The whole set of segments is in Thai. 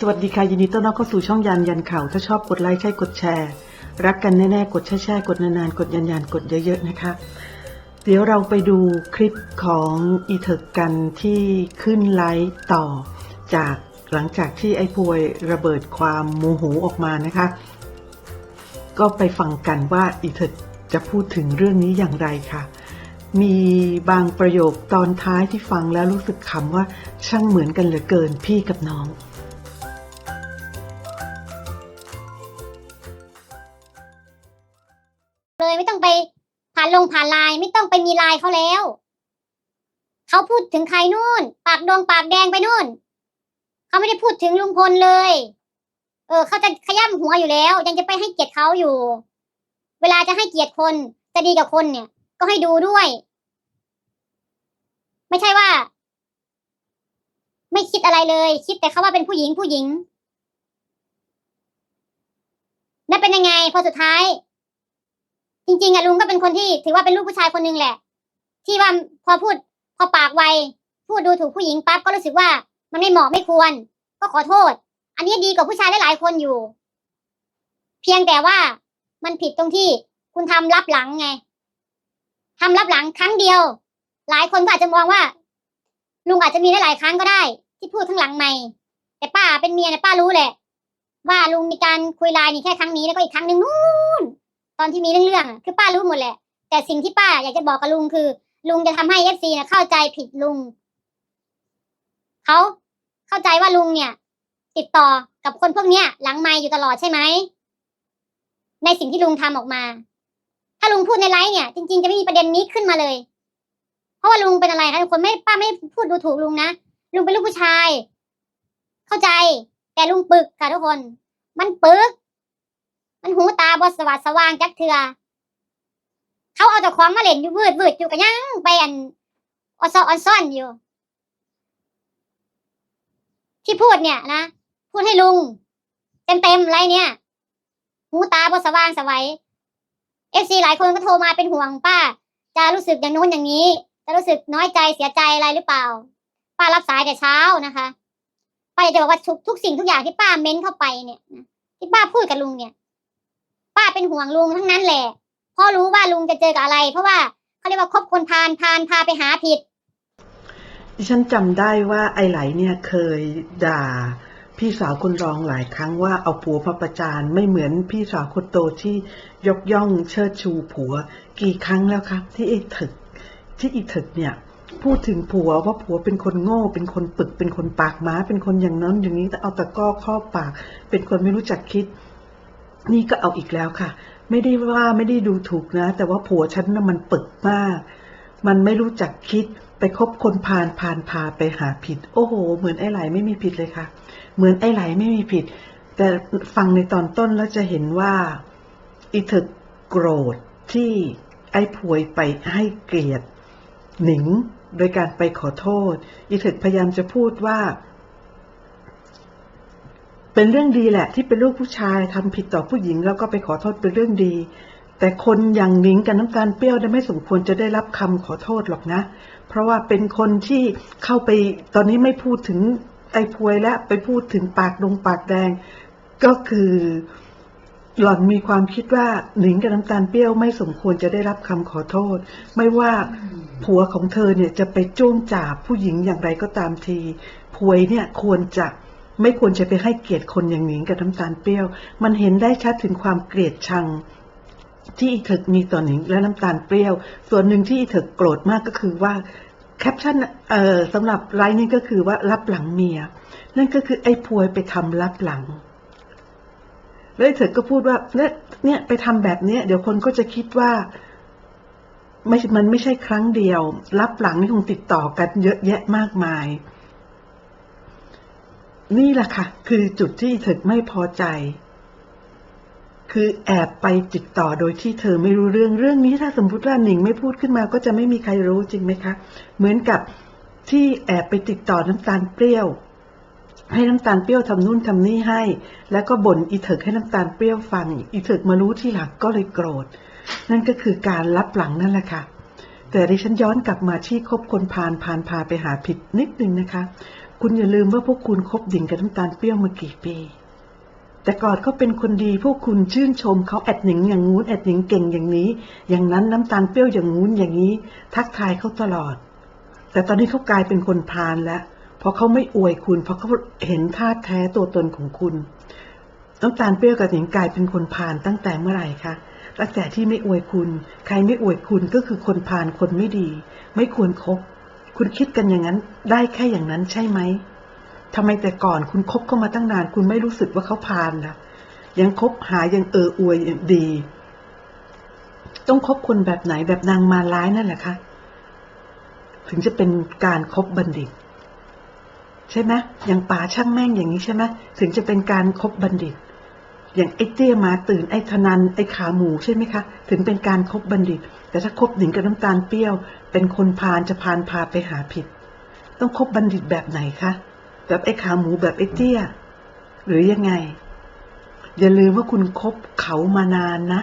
สวัสดีค่ะ ยินดีต้อนรับเข้าสู่ช่องยันยันข่าว ถ้าชอบกดไลค์ใช่กดแชร์ รักกันแน่ๆ กดแช่แช่ๆกดนานๆ กดยันยันกดเยอะๆนะคะ เดี๋ยวเราไปดูคลิปของอีเถิกกันที่ขึ้นไลฟ์ต่อ จากหลังจากที่ไอ้พวยระเบิดความโมโหออกมานะคะ ก็ไปฟังกันว่าอีเถิกจะพูดถึงเรื่องนี้อย่างไรค่ะ มีบางประโยคตอนท้ายที่ฟังแล้วรู้สึกขำว่าช่างเหมือนกันเหลือเกินพี่กับน้อง ไม่ต้องไปผ่านลงผ่านไลน์ไม่ต้องไปมีไลน์เขาแล้ว เขาพูดถึงใครนู่น ปากดวงปากแดงไปนู่น เขาไม่ได้พูดถึงลุงพลเลย เออ เขาจะขย้ำหัวอยู่แล้ว ยังจะไปให้เกียรติเขาอยู่ เวลาจะให้เกียรติคนจะดีกับคนเนี่ย ก็ให้ดูด้วย ไม่ใช่ว่า ไม่คิดอะไรเลย คิดแต่เขาว่าเป็นผู้หญิงผู้หญิงนั่นเป็นยังไงพอสุดท้าย จริง ๆอะลุงก็เป็นคนที่ถือว่าเป็นลูกผู้ชายคนหนึงแหละ ที่ว่าพอพูดพอปากไวพูดดูถูกผู้หญิงปั๊บก็รู้สึกว่า มันไม่เหมาะไม่ควร ก็ขอโทษ อันนี้ดีกว่าผู้ชายหลายๆคนอยู่ เพียงแต่ว่ามันผิดตรงที่คุณทำรับหลังไงทำรับหลังครั้งเดียว หลายคนก็อาจจะมองว่า ลุงอาจจะมีหลายครั้งก็ได้ ที่พูดข้างหลังไม่แต่ป้าเป็นเมียเนี่ยป้ารู้แหละ ว่าลุงมีการคุยไลน์นี่แค่ครั้งนี้แล้วก็อีกครั้งหนึ่งนู่น ตอนที่มีเรื่องๆอะคือป้ารู้หมดแหละ แต่สิ่งที่ป้าอยากจะบอกกับลุงคือ ลุงจะทำให้เอฟซีนะเข้าใจผิดลุงเขาเข้าใจว่าลุงเนี่ย ติดต่อกับคนพวกเนี้ย หลังไมค์อยู่ตลอดใช่ไหมในสิ่งที่ลุงทำออกมา ถ้าลุงพูดในไลฟ์เนี่ย จริง ๆ จะไม่มีประเด็นนี้ขึ้นมาเลย เพราะว่าลุงเป็นอะไรคะทุกคนไม่ป้าไม่พูดดูถูกลุงนะลุงเป็นลูกผู้ชาย เข้าใจ แต่ลุงปึกค่ะทุกคน มันปึก มันหูตาบอสว่างสว่างจักเถือเขาเอาแต่ของมาเล่นอยู่วืดวืดอยู่กันยังไปอันออนซอนออนซ่อนอยู่ ที่พูดเนี่ยนะพูดให้ลุง เต็มเต็มๆไรเนี่ย หูตาบอสว่างสวัยเอฟซีหลายคนก็โทรมาเป็นห่วงป้า จะรู้สึกอย่างนู้นอย่างนี้ จะรู้สึกน้อยใจเสียใจอะไรหรือเปล่า ป้ารับสายแต่เช้านะคะป้าอยากจะบอกว่าทุกทุกสิ่งทุกอย่างที่ป้าเม้นเข้าไปเนี่ยที่ป้าพูดกับลุงเนี่ย ป้าเป็นห่วงลุงทั้งนั้นแหละเพราะรู้ว่าลุงจะเจอกับอะไร เพราะว่าเขาเรียกว่าคบคนพาลพาลพาไปหาผิด ดิฉันจำได้ว่าไอไหลเนี่ยเคยด่า พี่สาวคนรองหลายครั้งว่าเอาผัวมาประจานไม่เหมือนพี่สาวคนโตที่ยกย่องเชิดชูผัว กี่ครั้งแล้วครับ ที่อีถึก ที่อีถึกเนี่ย พูดถึงผัวว่าผัวเป็นคนโง่ เป็นคนปึกเป็นคนปากม้า เป็นคนอย่างนั้นอย่างนี้แต่เอาตะกร้อครอบปาก เป็นคนไม่รู้จักคิด นี่ก็เอาอีกแล้วค่ะ ไม่ได้ว่าไม่ได้ดูถูกนะ แต่ว่าผัวฉันน่ะมันปึกมาก มันไม่รู้จักคิดไปคบคนพาลพาลพาไปหาผิด โอ้โห เหมือนไอ้ไหลไม่มีผิดเลยค่ะ เหมือนไอ้ไหลไม่มีผิด แต่ฟังในตอนต้นแล้วจะเห็นว่าอีเธอโกรธที่ไอ้พวยไปให้เกลียดหนิงโดยการไปขอโทษอีเถิกพยายามจะพูดว่า เป็นเรื่องดีแหละ ที่เป็นลูกผู้ชายทำผิดต่อผู้หญิงแล้วก็ไปขอโทษเป็นเรื่องดี แต่คนอย่างนิงกับน้ำตาลเปรี้ยวไม่สมควรจะได้รับคำขอโทษหรอกนะ เพราะว่าเป็นคนที่เข้าไปตอนนี้ไม่พูดถึงไอ้พวยแล้วไปพูดถึงปากดงปากแดง ก็คือหล่อนมีความคิดว่าหนิงกับน้ำตาลเปรี้ยวไม่สมควรจะได้รับคำขอโทษ ไม่ว่าผัวของเธอเนี่ยจะไปจ้วงจ่าผู้หญิงอย่างไรก็ตามที พวยเนี่ยควรจะ ไม่ควรจะไปให้เกียรติคนอย่างหนิงกับน้ำตาลเปรี้ยว มันเห็นได้ชัดถึงความเกลียดชัง ที่อีเถิกมีต่อหนิงและน้ำตาลเปรี้ยว ส่วนหนึ่งที่อีเถิกโกรธมากก็คือว่าแคปชั่นเอ่อสำหรับไลน์นี้ก็คือว่ารับหลังเมีย นั่นก็คือไอ้พวยไปทำรับหลังแล้วอ้เถิกก็พูดว่าเนี่ยเนี่ยไปทำแบบเนี้ยเดี๋ยวคนก็จะคิดว่าไม่มันไม่ใช่ครั้งเดียว รับหลังนี่คงติดต่อกันเยอะแยะมากมาย นี่แหละค่ะ คือจุดที่เถิกไม่พอใจ คือแอบไปติดต่อโดยที่เธอไม่รู้เรื่องเรื่องนี้ถ้าสมมติว่าหนิงไม่พูดขึ้นมาก็จะไม่มีใครรู้จริงไหมคะ เหมือนกับที่แอบไปติดต่อน้ำตาลเปรี้ยว ให้น้ำตาลเปรี้ยวทำนู่นทำนี่ให้ แล้วก็บ่นอีเถิกให้น้ำตาลเปรี้ยวฟังอีเถิกมารู้ที่หลังก็เลยโกรธ นั่นก็คือการรับหลังนั่นแหละค่ะแต่ดิฉันย้อนกลับมาที่คบคนพาลพาลพาไปหาผิดนิดนึงนะคะ คุณอย่าลืมว่าพวกคุณคบดิ่งกับน้ำตาลเปรี้ยวมากี่ปี แต่ก่อนเขาเป็นคนดีพวกคุณชื่นชมเขาแอดหนิงอย่างงู้นแอดหนิงเก่งอย่างนี้ อย่างนั้นน้ำตาลเปรี้ยวอย่างงู้นอย่างนี้ ทักทายเขาตลอด แต่ตอนนี้เขากลายเป็นคนพาลแล้วเพราะเขาไม่อวยคุณเพราะเขาเห็นท่าแท้ตัวตนของคุณ น้ำตาลเปรี้ยวกับหนิงกลายเป็นคนพาลตั้งแต่เมื่อไหร่คะตั้งแต่ที่ไม่อวยคุณ ใครไม่อวยคุณก็คือคนพาลคนไม่ดี ไม่ควรครบ คุณคิดกันอย่างนั้นได้แค่อย่างนั้นใช่ไหมทำไมแต่ก่อนคุณคบเข้ามาตั้งนาน คุณไม่รู้สึกว่าเขาพาลล่ะ ยังคบหายังเอออวยอย่างดี ต้องคบคนแบบไหนแบบนางมาร้ายนั่นแหละคะถึงจะเป็นการครบบัณฑิต ใช่ไหมอย่างป่าช่างแม่งอย่างนี้ใช่ไหมถึงจะเป็นการครบบัณฑิต อย่างไอ้เตี้ยมาตื่นไอ้ธนันไอ้ขาหมูใช่ไหมคะ ถึงเป็นการครบบัณฑิต แต่ถ้าคบหนิงกับน้ำตาลเปรี้ยว เป็นคนพาลจะพาลพาไปหาผิด ต้องคบบัณฑิตแบบไหนคะแบบไอ้ขาหมูแบบไอ้เตี้ย หรือยังไง อย่าลืมว่าคุณคบเขามานานนะ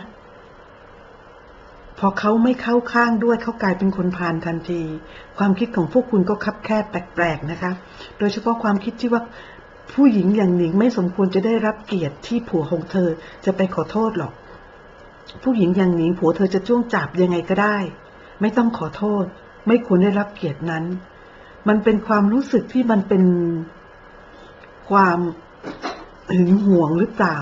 พอเขาไม่เข้าข้างด้วยเขากลายเป็นคนพาลทันที ความคิดของพวกคุณก็คับแคบแปลกๆนะคะ โดยเฉพาะความคิดที่ว่า ผู้หญิงอย่างหนิงไม่สมควรจะได้รับเกียรติที่ผัวของเธอจะไปขอโทษหรอก ผู้หญิงอย่างหนิงผัวเธอจะจ้วงจับยังไงก็ได้ ไม่ต้องขอโทษ ไม่ควรได้รับเกียรตินั้น มันเป็นความรู้สึกที่มันเป็นความหึงหวงหรือเปล่า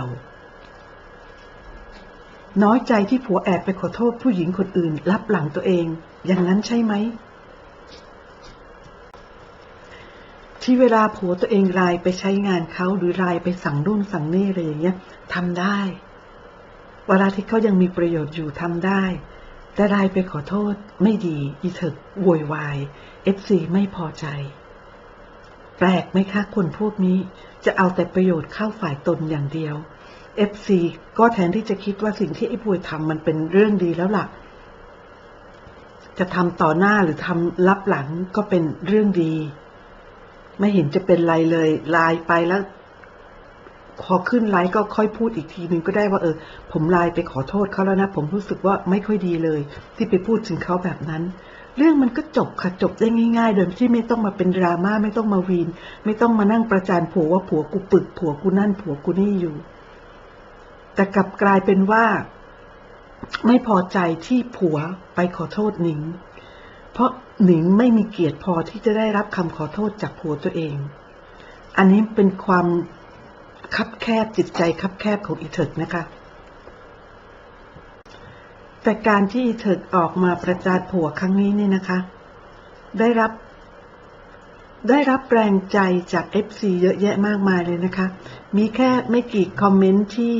น้อยใจที่ผัวแอบไปขอโทษผู้หญิงคนอื่นรับหลังตัวเอง อย่างนั้นใช่ไหม ที่เวลาผัวตัวเองไลน์ไปใช้งานเขาหรือไลน์ไปสั่งรุ่นสั่งนี่อะไรอย่างเงี้ยทำได้ เวลาที่เขายังมีประโยชน์อยู่ทำได้ แต่ไลน์ไปขอโทษไม่ดี อีเถิกโวยวายเอฟซีไม่พอใจ แปลกไหมคะคนพวกนี้จะเอาแต่ประโยชน์เข้าฝ่ายตนอย่างเดียว FC ก็แทนที่จะคิดว่าสิ่งที่ไอ้ป่วยทำมันเป็นเรื่องดีแล้วล่ะ จะทำต่อหน้าหรือทำรับหลังก็เป็นเรื่องดี ไม่เห็นจะเป็นไรเลยไลน์ไปแล้วพอขึ้นไลน์ก็ค่อยพูดอีกทีนึงก็ได้ว่าเออ ผมไลน์ไปขอโทษเขาแล้วนะ ผมรู้สึกว่าไม่ค่อยดีเลย ที่ไปพูดถึงเขาแบบนั้น เรื่องมันก็จบค่ะจบได้ง่าย ๆ โดยที่ไม่ต้องมาเป็นดราม่าไม่ต้องมาวีน ไม่ต้องมานั่งประจานผัวว่าผัวกูปึก ผัวกูนั่นผัวกูนี่อยู่ แต่กลับกลายเป็นว่า ไม่พอใจที่ผัวไปขอโทษหนิง เพราะหนิงไม่มีเกียรติพอที่จะได้รับคำขอโทษจากผัวตัวเอง อันนี้เป็นความคับแคบจิตใจคับแคบของอีเถิกนะคะ แต่การที่อีเถิกออกมาประจานผัวครั้งนี้นี่นะคะ ได้รับได้รับแรงใจจาก FC เยอะแยะมากมายเลยนะคะ มีแค่ไม่กี่คอมเมนต์ที่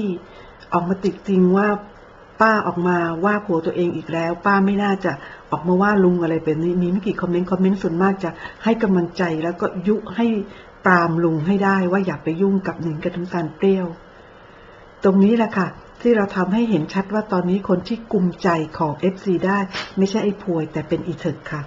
ออกมาติดจริงว่าป้าออกมาว่าผัวตัวเองอีกแล้ว ป้าไม่น่าจะ ออกมาว่าลุงอะไรเป็นนี้มีไม่กี่คอมเมนต์คอมเมนต์ส่วนมากจะให้กำลังใจแล้วก็ยุให้ปรามลุงให้ได้ว่าอย่าไปยุ่งกับหนิงกับน้ำตาลเปรี้ยว ตรงนี้แหละค่ะ ที่เราทำให้เห็นชัดว่าตอนนี้คนที่กลุ่มใจของเอฟซีได้ ไม่ใช่ไอ้พวยแต่เป็นอีเถิกค่ะ